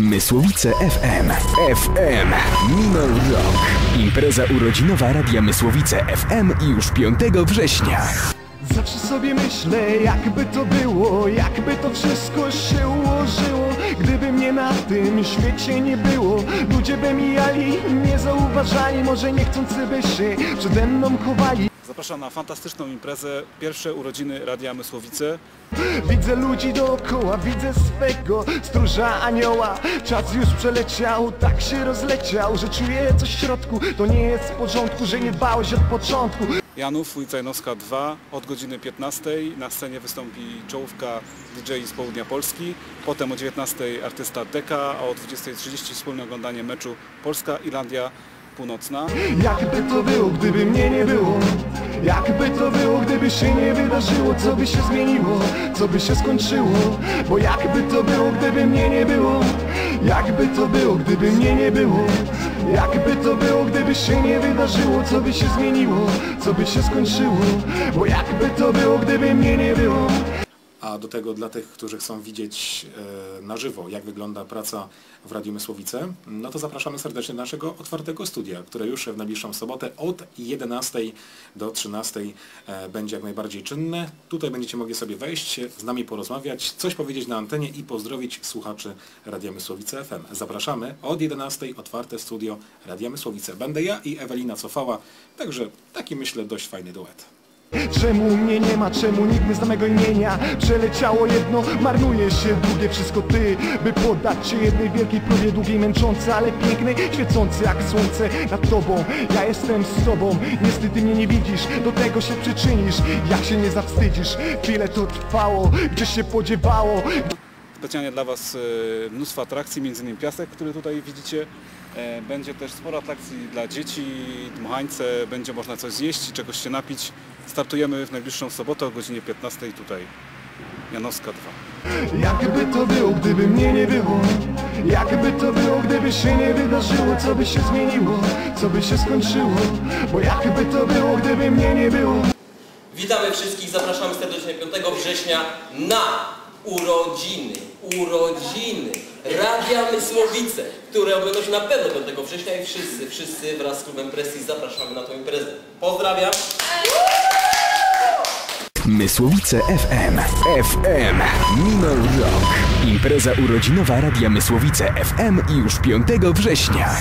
Mysłowice FM. FM. Minął rok. Impreza urodzinowa Radia Mysłowice FM już 5 września. Zawsze sobie myślę, jakby to było, jakby to wszystko się ułożyło Gdyby mnie na tym świecie nie było Ludzie by mijali, nie zauważali Może niechcący by się przede mną chowali Zapraszam na fantastyczną imprezę, pierwsze urodziny Radia Mysłowice. Widzę ludzi dookoła, widzę swego stróża anioła Czas już przeleciał, tak się rozleciał Że czuję coś w środku, to nie jest w porządku Że nie dbałeś od początku Janów, ulica Janowska 2 od godziny 15 na scenie wystąpi czołówka DJ z południa Polski. Potem o 19 artysta Deka, a o 20.30 wspólne oglądanie meczu Polska-Irlandia Północna. Jakby to było, gdyby mnie nie było Jakby to było, gdyby się nie wydarzyło Co by się zmieniło, co by się skończyło? Bo jakby to było, gdyby mnie nie było Jakby to było, gdyby mnie nie było? Jakby to było, gdyby się nie wydarzyło Co by się zmieniło, co by się skończyło? Bo jakby to było, gdyby mnie nie było A do tego dla tych, którzy chcą widzieć e, na żywo, jak wygląda praca w Radiu Mysłowice, no to zapraszamy serdecznie do naszego otwartego studia, które już w najbliższą sobotę od 11 do 13 e, będzie jak najbardziej czynne. Tutaj będziecie mogli sobie wejść, z nami porozmawiać, coś powiedzieć na antenie i pozdrowić słuchaczy Radia Mysłowice FM. Zapraszamy od 11 otwarte studio Radia Mysłowice. Będę ja i Ewelina Cofała, także taki myślę dość fajny duet. Czemu mnie nie ma, czemu nikt nie zna mego imienia? Przeleciało jedno, marnuje się drugie. Wszystko ty, by poddać się jednej wielkiej próbie Długiej, męczącej, ale pięknej Świecącej jak słońce nad tobą. Ja jestem z tobą, niestety mnie nie widzisz Do tego się przyczynisz, jak się nie zawstydzisz? Chwilę to trwało, gdzie się podziewało Specjalnie dla Was e, mnóstwo atrakcji, m.in. piasek, który tutaj widzicie. E, Będzie też sporo atrakcji dla dzieci, dmuchańce, będzie można coś zjeść i czegoś się napić. Startujemy w najbliższą sobotę o godzinie 15 tutaj, Janowska 2. Jakby to było, gdyby mnie nie było Jakby to było, gdyby się nie wydarzyło Co by się zmieniło, co by się skończyło Bo jakby to było, gdyby mnie nie było Witamy wszystkich, zapraszamy serdecznie 5 września na urodziny, urodziny Radia Mysłowice, które odbędą się na pewno 5 września i wszyscy, wszyscy wraz z klubem Presji zapraszamy na tą imprezę. Pozdrawiam! Mysłowice FM. FM. Minął rok. Impreza urodzinowa Radia Mysłowice FM już 5 września.